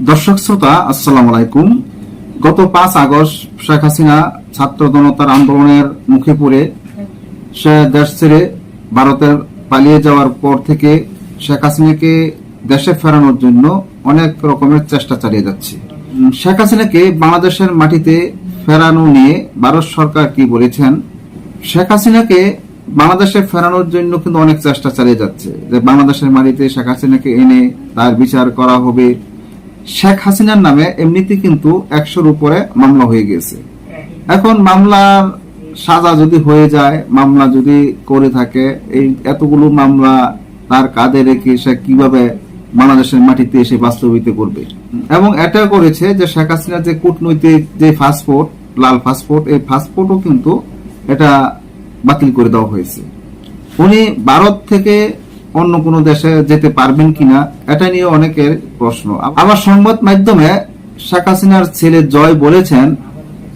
দর্শক শ্রোতা, আসসালাম আলাইকুম। গত পাঁচ আগস্ট শেখ হাসিনা ছাত্র জনতার আন্দোলনের মুখে পড়ে সে দেশ ছেড়ে ভারতের পালিয়ে যাওয়ার পর থেকে শেখ হাসিনাকে দেশে ফেরানোর জন্য অনেক রকমের চেষ্টা চালিয়ে যাচ্ছে। শেখ হাসিনাকে বাংলাদেশের মাটিতে ফেরানো নিয়ে ভারত সরকার কি বলেছেন? শেখ হাসিনাকে বাংলাদেশে ফেরানোর জন্য কিন্তু অনেক চেষ্টা চালিয়ে যাচ্ছে। যে বাংলাদেশের মাটিতে শেখ হাসিনাকে এনে তার বিচার করা হবে শেখ হাসিনার নামে এমনিতে কিন্তু একশোর উপরে মামলা হয়ে গেছে। এখন মামলার সাজা যদি হয়ে যায়, মামলা যদি করে থাকে, এই এতগুলো মামলা তার কাঁধে রেখে সে কীভাবে বাংলাদেশের মাটিতে এসে বাস্তবিত করবে? এবং এটা করেছে যে শেখ হাসিনার যে কূটনৈতিক যে পাসপোর্ট, লাল পাসপোর্ট, এই পাসপোর্টও কিন্তু এটা বাতিল করে দেওয়া হয়েছে। উনি ভারত থেকে অন্য কোনো দেশে যেতে পারবেন কিনা এটা নিয়ে অনেকের প্রশ্ন। আবার সংবাদ মাধ্যমে শেখ হাসিনার ছেলে জয় বলেছেন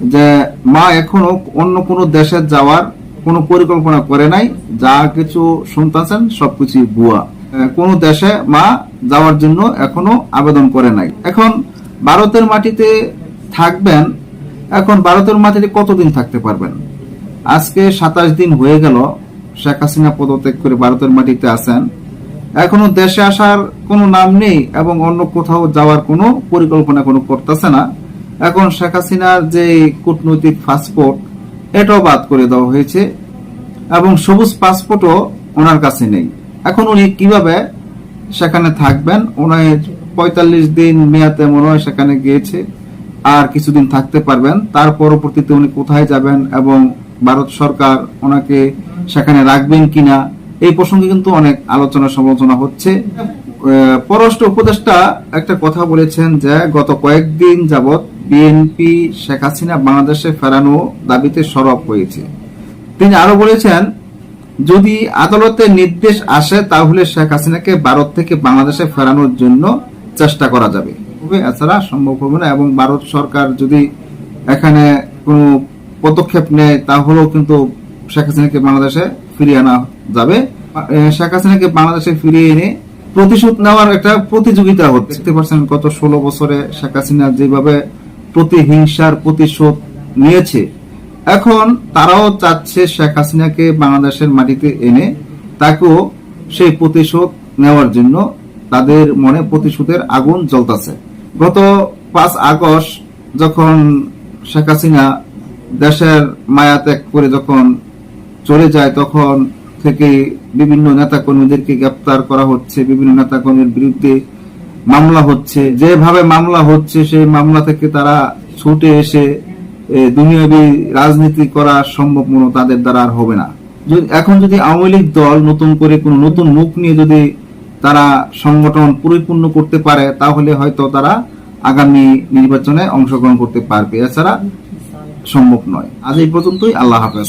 যে মা এখনও অন্য কোনো দেশে যাওয়ার কোনো পরিকল্পনা করে নাই যা কিছু শুনতেছেন সবকিছু আহ, কোনো দেশে মা যাওয়ার জন্য এখনও আবেদন করে নাই। এখন ভারতের মাটিতে থাকবেন এখন ভারতের মাটিতে কতদিন থাকতে পারবেন? আজকে সাতাশ দিন হয়ে গেল শেখ হাসিনা পদত্যাগ করে ভারতের মাটিতে আছেন। এখনও দেশে আসার কোনো নাম নেই এবং অন্য কোথাও যাওয়ার কোনো পরিকল্পনা কোনো করতেছে না। এখন শেখ হাসিনার যে কূটনৈতিক পাসপোর্ট এটাও বাদ করে দেওয়া হয়েছে এবং সবুজ পাসপোর্টও ওনার কাছে নেই। এখন উনি কীভাবে সেখানে থাকবেন? ওনার পঁয়তাল্লিশ দিন মেয়াদে মনে হয় সেখানে গিয়েছে, আর কিছুদিন থাকতে পারবেন। তার পরবর্তীতে উনি কোথায় যাবেন এবং ভারত সরকার ওনাকে সেখানে রাখবেন কিনা এই প্রসঙ্গে কিন্তু অনেক আলোচনা সমালোচনা হচ্ছে। পররাষ্ট্র উপদেষ্টা একটা কথা বলেছেন যে, গত কয়েকদিন যাবৎ বিএনপি, শেখ হাসিনা বাংলাদেশে ফেরানো দাবিতে সরব হয়েছে। তিনি আরও বলেছেন, যদি আদালতের নির্দেশ আসে, তাহলে শেখ হাসিনাকে ভারত থেকে বাংলাদেশে ফেরানোর জন্য চেষ্টা করা যাবে। এছাড়া সম্ভব হবে না এবং ভারত সরকার যদি এখানে কোনো পদক্ষেপ নেয়, তাহলেও কিন্তু শেখ হাসিনাকে বাংলাদেশে ফিরিয়ে আনা যাবে। শেখ হাসিনাকে বাংলাদেশে ফিরিয়ে এনে প্রতিশোধ নেওয়ার একটা প্রতিযোগিতা হচ্ছে। দেখতে পাচ্ছেন গত ষোলো বছরে শেখ হাসিনা যেভাবে প্রতিহিংসার প্রতিশোধ নিয়েছে, এখন তারাও চাচ্ছে শেখ হাসিনাকে বাংলাদেশের মাটিতে এনে তাকেও সেই প্রতিশোধ নেওয়ার জন্য তাদের মনে প্রতিশোধের আগুন জ্বলতেছে। গত পাঁচ আগস্ট যখন শেখ হাসিনা দেশের মায়া ত্যাগ করে যখন চলে যায়, তখন থেকে বিভিন্ন নেতা কর্মীদেরকে গ্রেপ্তার করা হচ্ছে, বিভিন্ন নেতা কর্মীর বিরুদ্ধে মামলা হচ্ছে। যেভাবে মামলা হচ্ছে, সেই মামলা থেকে তারা ছুটে এসে দুনিয়াবি রাজনীতি করা সম্ভব মনে তাদের দ্বারা আর হবে না। এখন যদি আওয়ামী লীগ দল নতুন করে কোন নতুন মুখ নিয়ে যদি তারা সংগঠন পরিপূর্ণ করতে পারে, তাহলে হয়তো তারা আগামী নির্বাচনে অংশগ্রহণ করতে পারবে। এছাড়া সম্ভব নয়। আজ এই পর্যন্তই। আল্লাহ হাফেজ।